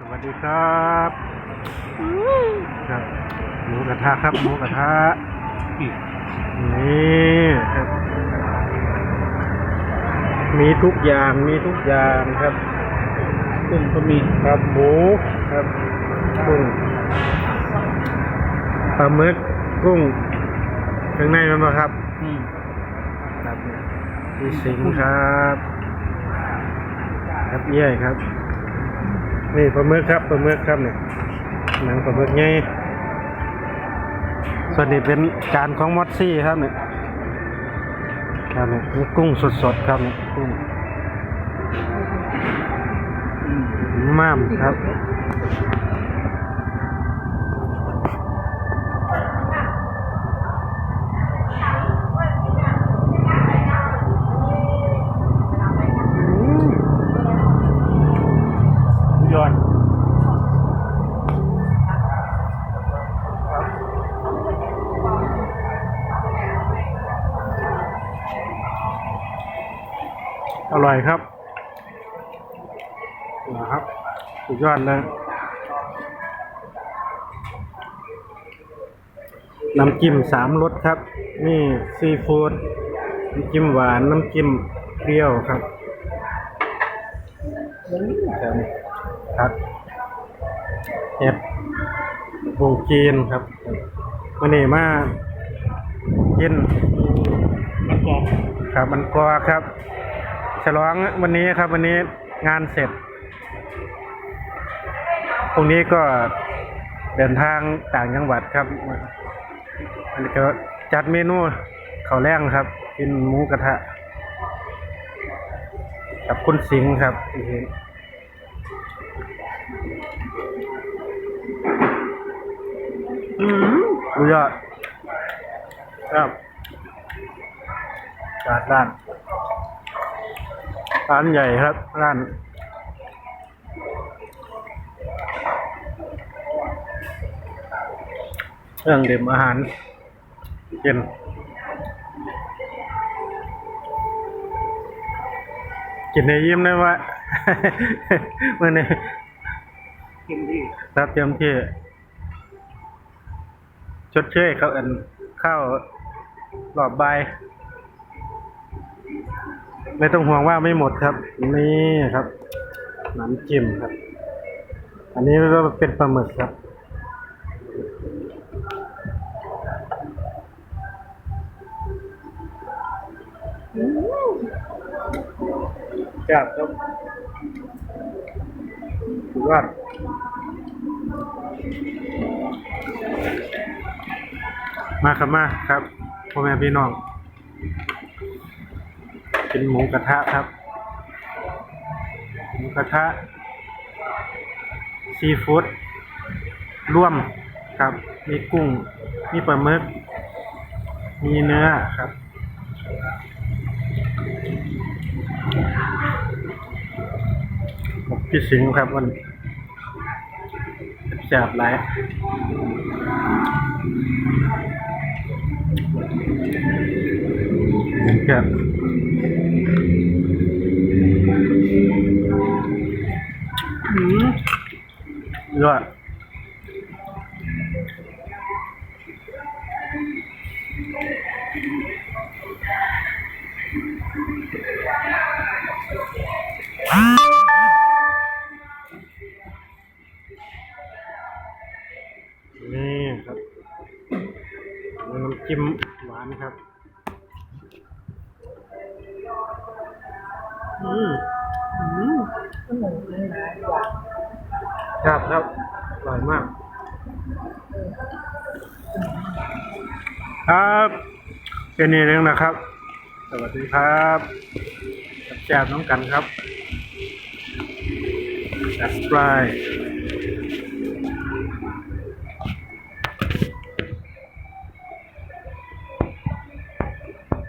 สวัสดีครับครับหมูกระทะครับหมูกระทะนี่ครับ มีทุกอย่างมีทุกอย่างครับกุ้งก็มีครับหมูครับกุ้งปลาหมึกกุ้งข้างในมันมาครับอืมครับมีสิงครับ ครับเย่ครับ นี่ปลาหมึกครับปลาหมึกครับเนี่ยหนังปลาหมึกไงส่วนนี้เป็นจานของมอสซี่ครับเนี่ยครับเนี่ยกุ้งสดๆครับเนี่ยกุ้งมม่ามครับ อร่อยครับนะครับ สุดยอดเลยน้ำจิ้มสามรสครับ นี่ซีฟู้ดน้ำจิ้มหวาน น้ำจิ้มเปรี้ยวครับครับครับเห็ดวงจีนครับมันนี่มากินมันกรอบครับมันกอครับ ฉลองวันนี้ครับ วันนี้งานเสร็จพรุ่งนี้ก็เดินทางต่างจังหวัดครับอันนี้ก็จัดเมนูข้าวแรงครับ กินหมูกระทะ กับคุณสิงห์ครับที่เห็นอืมสุดยอดครับจัดร้าน ร้านใหญ่ครับ ร้านเครื่องดื่มอาหารเย็นกินในยิ้มได้ว่าเมื่อนี้รับเตรียมที่ชดเชยเขาอันข้าวหลอบใบ ไม่ต้องห่วงว่าไม่หมดครับ นี่ครับน้ำจิ้มครับ อันนี้ก็เป็นปลาหมึกครับ จับครับสุดยอดมาครับมาครับพ่อแม่พี่น้อง กินหมูกระทะครับ หมูกระทะ ซีฟู้ดร่วมครับ มีกุ้ง มีปลาหมึก มีเนื้อครับพี่สิงครับมันแสบหลายครับ ยอดนี่ครับน้ำจิ้มหวานครับ อืม อืม ครับครับอร่อยมาก ครับเป็นนี่เรื่องนะครับ สวัสดีครับแจบน้องกันครับจัดปลาย